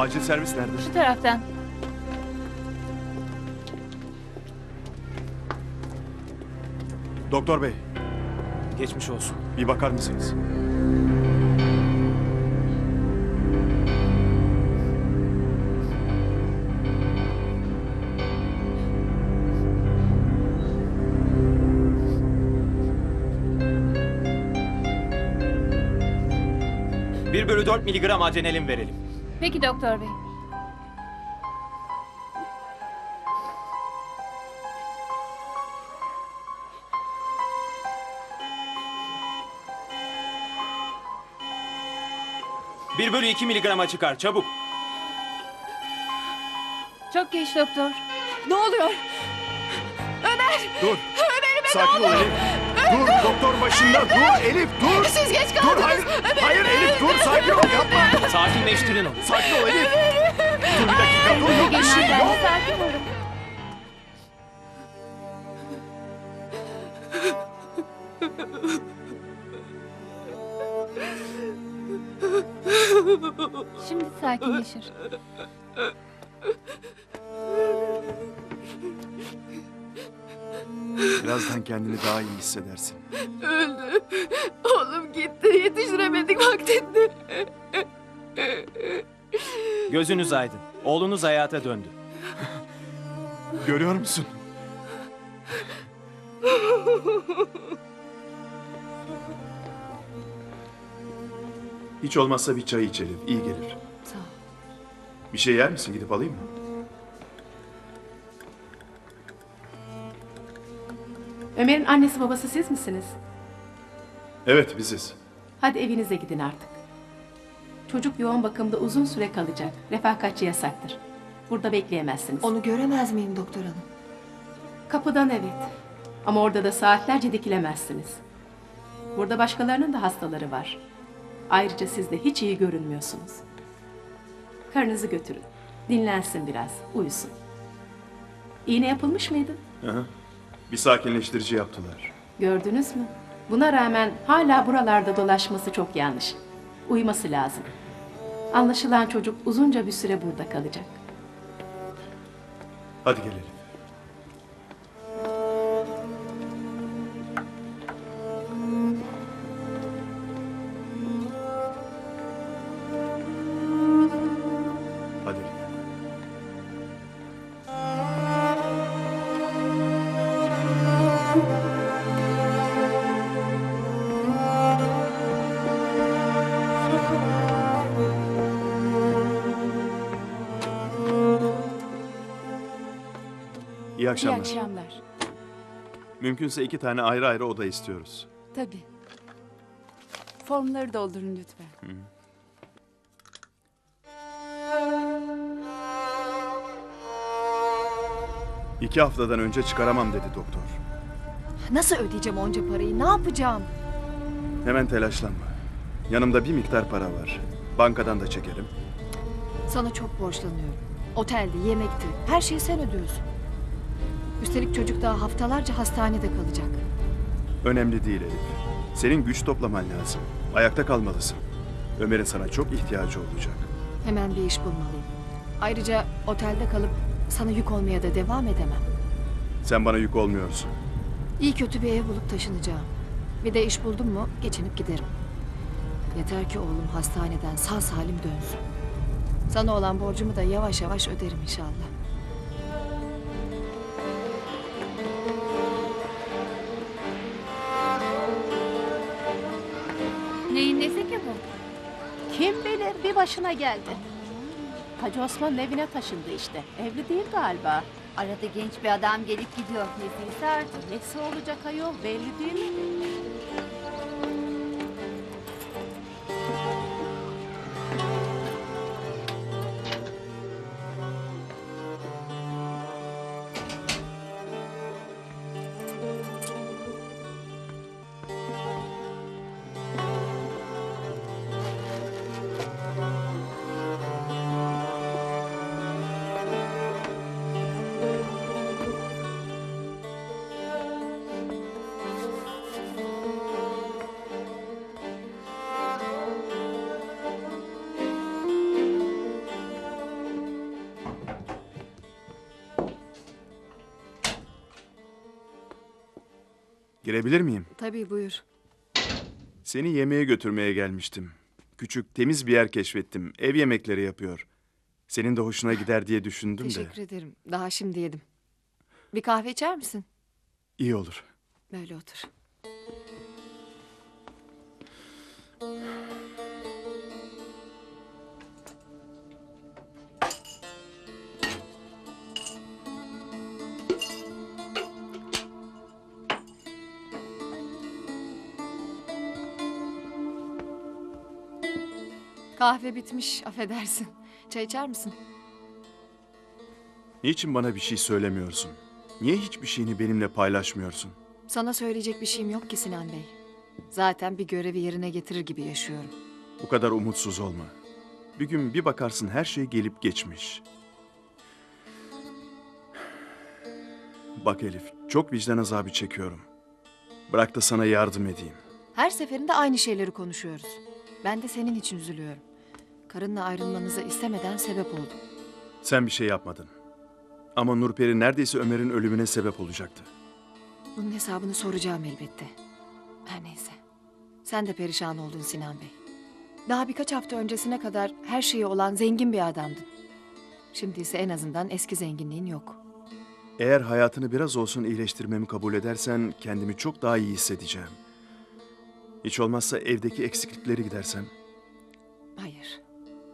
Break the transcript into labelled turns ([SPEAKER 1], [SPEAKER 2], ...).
[SPEAKER 1] Acil servis nerede?
[SPEAKER 2] Şu taraftan.
[SPEAKER 1] Doktor bey,
[SPEAKER 3] Geçmiş olsun.
[SPEAKER 1] bir bakar mısınız?
[SPEAKER 3] Bir bölü 4 miligram adrenalin verelim.
[SPEAKER 2] Peki doktor bey.
[SPEAKER 3] Bir bölü 2 miligrama çıkar çabuk.
[SPEAKER 2] Çok geç doktor.
[SPEAKER 4] Ne oluyor?
[SPEAKER 1] Dur. Sakin ol Elif. Dur doktor başında. Dur Elif dur.
[SPEAKER 4] Siz geç
[SPEAKER 1] Dur
[SPEAKER 4] kaldınız.
[SPEAKER 1] hayır. Hayır Elif dur sakin ol yapma.
[SPEAKER 3] Sakinleştirin onu.
[SPEAKER 1] Sakin ol Elif. Dur bir dakika dur yok bir şey yok.
[SPEAKER 2] sakin olun. Şimdi sakinleşir.
[SPEAKER 1] Birazdan kendini daha iyi hissedersin.
[SPEAKER 4] Öldü. Oğlum gitti. Yetiştiremedik vaktinde.
[SPEAKER 3] Gözünüz aydın. Oğlunuz hayata döndü.
[SPEAKER 1] Görüyor musun? Hiç olmazsa bir çay içelim. iyi gelir.
[SPEAKER 4] Sağ ol.
[SPEAKER 1] Bir şey yer misin? Gidip alayım mı?
[SPEAKER 5] Ömer'in annesi babası siz misiniz?
[SPEAKER 1] Evet biziz.
[SPEAKER 5] Hadi evinize gidin artık. Çocuk yoğun bakımda uzun süre kalacak. Refakatçi yasaktır. Burada bekleyemezsiniz.
[SPEAKER 4] Onu göremez miyim doktor hanım?
[SPEAKER 5] Kapıdan evet. Ama orada da saatlerce dikilemezsiniz. Burada başkalarının da hastaları var. Ayrıca siz de hiç iyi görünmüyorsunuz. Karınızı götürün. Dinlensin biraz, uyusun. İğne yapılmış mıydı?
[SPEAKER 1] Aha. Bir sakinleştirici yaptılar.
[SPEAKER 5] Gördünüz mü? Buna rağmen hala buralarda dolaşması çok yanlış. Uyuması lazım. Anlaşılan çocuk uzunca bir süre burada kalacak.
[SPEAKER 1] Hadi gelelim. İyi
[SPEAKER 4] İyi
[SPEAKER 1] akşamlar.
[SPEAKER 4] akşamlar.
[SPEAKER 1] Mümkünse iki tane ayrı ayrı oda istiyoruz.
[SPEAKER 4] Tabii. Formları doldurun lütfen.
[SPEAKER 1] İki haftadan önce çıkaramam dedi doktor.
[SPEAKER 4] Nasıl ödeyeceğim onca parayı? Ne yapacağım?
[SPEAKER 1] Hemen telaşlanma. Yanımda bir miktar para var. Bankadan da çekerim.
[SPEAKER 4] Sana çok borçlanıyorum. Otelde, yemekti. Her şeyi sen ödüyorsun. Üstelik çocuk daha haftalarca hastanede kalacak.
[SPEAKER 1] Önemli değil Elif. Senin güç toplaman lazım. Ayakta kalmalısın. Ömer'in sana çok ihtiyacı olacak.
[SPEAKER 4] Hemen bir iş bulmalıyım. Ayrıca otelde kalıp sana yük olmaya da devam edemem.
[SPEAKER 1] Sen bana yük olmuyorsun.
[SPEAKER 4] İyi kötü bir ev bulup taşınacağım. Bir de iş buldum mu geçinip giderim. Yeter ki oğlum hastaneden sağ salim dönsün. Sana olan borcumu da yavaş yavaş öderim inşallah.
[SPEAKER 2] Neyin nesi ki bu?
[SPEAKER 5] Kim bilir bir başına geldi. Hacı Osman'ın evine taşındı işte. Evli değil galiba.
[SPEAKER 6] Arada genç bir adam gelip gidiyor. Nefis artık.
[SPEAKER 5] Nesi olacak ayol belli değil mi?
[SPEAKER 1] Girebilir miyim?
[SPEAKER 4] Tabii buyur.
[SPEAKER 1] Seni yemeğe götürmeye gelmiştim. Küçük, temiz bir yer keşfettim. Ev yemekleri yapıyor. Senin de hoşuna gider diye düşündüm de.
[SPEAKER 4] Teşekkür ederim. Daha şimdi yedim. Bir kahve içer misin?
[SPEAKER 1] İyi olur.
[SPEAKER 4] Böyle otur. Kahve bitmiş, affedersin. Çay içer misin?
[SPEAKER 1] Niçin bana bir şey söylemiyorsun? Niye hiçbir şeyini benimle paylaşmıyorsun?
[SPEAKER 4] Sana söyleyecek bir şeyim yok ki Sinan Bey. Zaten bir görevi yerine getirir gibi yaşıyorum.
[SPEAKER 1] Bu kadar umutsuz olma. Bir gün bir bakarsın her şey gelip geçmiş. Bak Elif, çok vicdan azabı çekiyorum. Bırak da sana yardım edeyim.
[SPEAKER 4] Her seferinde aynı şeyleri konuşuyoruz. Ben de senin için üzülüyorum. Karınla ayrılmanızı istemeden sebep oldum.
[SPEAKER 1] Sen bir şey yapmadın. Ama Nurperi neredeyse Ömer'in ölümüne sebep olacaktı.
[SPEAKER 4] Bunun hesabını soracağım elbette. Her neyse. Sen de perişan oldun Sinan Bey. Daha birkaç hafta öncesine kadar her şeyi olan zengin bir adamdın. Şimdi ise en azından eski zenginliğin yok.
[SPEAKER 1] Eğer hayatını biraz olsun iyileştirmemi kabul edersen kendimi çok daha iyi hissedeceğim. Hiç olmazsa evdeki eksiklikleri gidersem
[SPEAKER 4] Hayır.